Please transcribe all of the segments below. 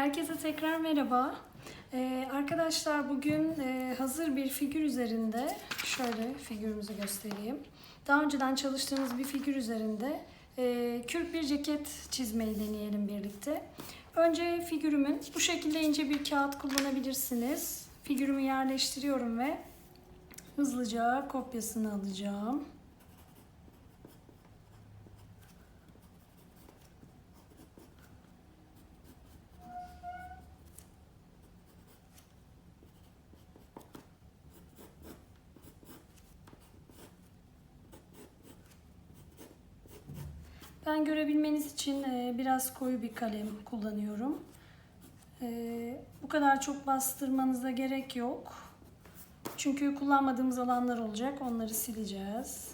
Herkese tekrar merhaba. Ee, arkadaşlar bugün e, hazır bir figür üzerinde, şöyle figürümüzü göstereyim. Daha önceden çalıştığımız bir figür üzerinde e, kürk bir ceket çizmeyi deneyelim birlikte. Önce figürümün bu şekilde ince bir kağıt kullanabilirsiniz. Figürümü yerleştiriyorum ve hızlıca kopyasını alacağım. Ben görebilmeniz için e, biraz koyu bir kalem kullanıyorum. E, Bu kadar çok bastırmanıza gerek yok. Çünkü kullanmadığımız alanlar olacak. Onları sileceğiz.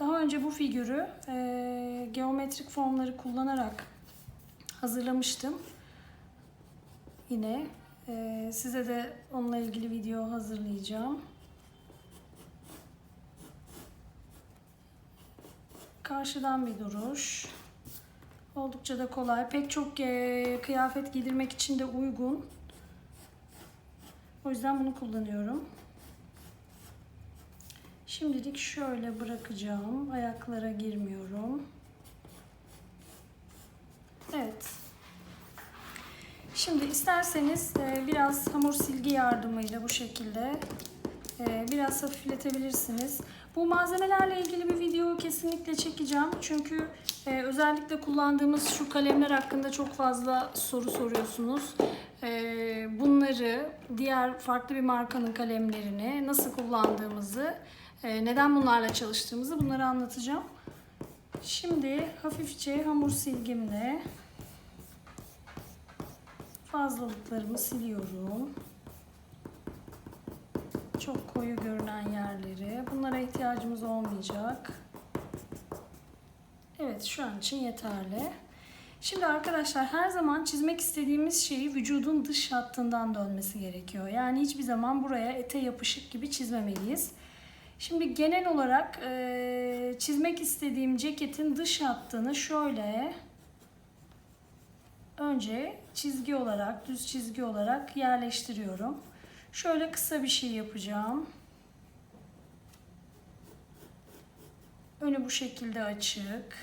Daha önce bu figürü e, geometrik formları kullanarak hazırlamıştım. Yine ee, size de onunla ilgili video hazırlayacağım. Karşıdan bir duruş. Oldukça da kolay. Pek çok e, kıyafet giydirmek için de uygun. O yüzden bunu kullanıyorum. Şimdilik şöyle bırakacağım. Ayaklara girmiyorum. Evet. Şimdi isterseniz e, biraz hamur silgi yardımıyla bu şekilde e, biraz hafifletebilirsiniz. Bu malzemelerle ilgili bir video kesinlikle çekeceğim. Çünkü e, özellikle kullandığımız şu kalemler hakkında çok fazla soru soruyorsunuz. Bunları, diğer farklı bir markanın kalemlerini nasıl kullandığımızı, neden bunlarla çalıştığımızı bunları anlatacağım. Şimdi hafifçe hamur silgimle fazlalıklarımı siliyorum. Çok koyu görünen yerleri. Bunlara ihtiyacımız olmayacak. Evet şu an için yeterli. Şimdi arkadaşlar her zaman çizmek istediğimiz şeyi vücudun dış hattından dönmesi gerekiyor. Yani hiçbir zaman buraya ete yapışık gibi çizmemeliyiz. Şimdi genel olarak e, çizmek istediğim ceketin dış hattını şöyle önce çizgi olarak, düz çizgi olarak yerleştiriyorum. Şöyle kısa bir şey yapacağım. Önü bu şekilde açık.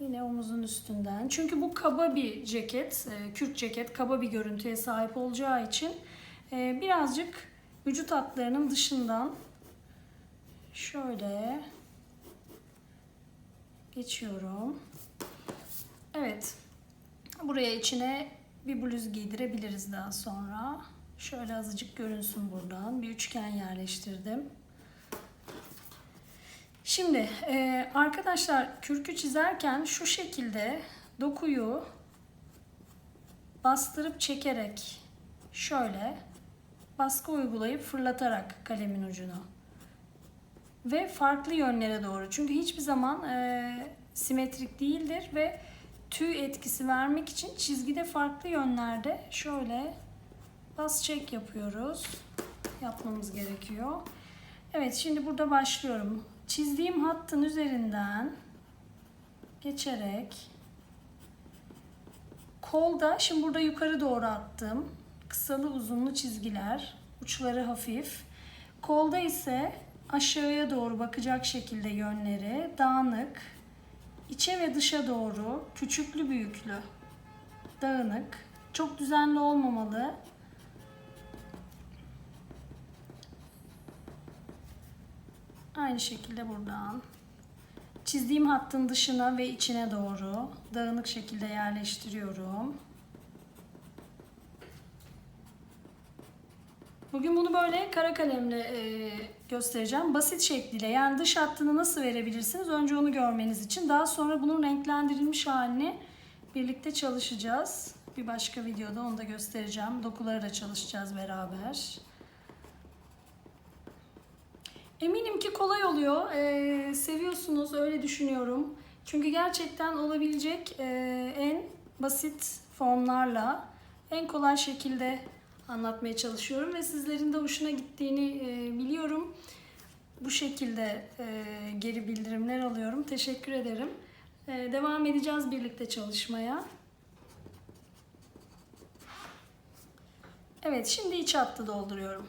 Yine omuzun üstünden. Çünkü bu kaba bir ceket, e, kürk ceket kaba bir görüntüye sahip olacağı için e, birazcık vücut hatlarının dışından şöyle geçiyorum. Evet. Buraya içine bir bluz giydirebiliriz daha sonra. Şöyle azıcık görünsün buradan. Bir üçgen yerleştirdim. Şimdi e, arkadaşlar kürkü çizerken şu şekilde dokuyu bastırıp çekerek şöyle baskı uygulayıp fırlatarak kalemin ucunu ve farklı yönlere doğru. Çünkü hiçbir zaman e, simetrik değildir ve tüy etkisi vermek için çizgide farklı yönlerde şöyle bas çek yapıyoruz. Yapmamız gerekiyor. Evet şimdi burada başlıyorum. Çizdiğim hattın üzerinden geçerek kolda şimdi burada yukarı doğru attım. Kısalı uzunlu çizgiler. Uçları hafif. Kolda ise aşağıya doğru bakacak şekilde yönleri dağınık içe ve dışa doğru küçüklü büyüklü dağınık çok düzenli olmamalı. Aynı şekilde buradan çizdiğim hattın dışına ve içine doğru dağınık şekilde yerleştiriyorum. Bugün bunu böyle kara kalemle e, göstereceğim. Basit şekliyle yani dış hattını nasıl verebilirsiniz? Önce onu görmeniz için. Daha sonra bunun renklendirilmiş halini birlikte çalışacağız. Bir başka videoda onu da göstereceğim. Dokuları da çalışacağız beraber. Eminim ki kolay oluyor. Ee, seviyorsunuz öyle düşünüyorum. Çünkü gerçekten olabilecek e, en basit formlarla en kolay şekilde anlatmaya çalışıyorum ve sizlerin de hoşuna gittiğini e, biliyorum. Bu şekilde e, geri bildirimler alıyorum. Teşekkür ederim. E, devam edeceğiz birlikte çalışmaya. Evet, şimdi iç hattı dolduruyorum.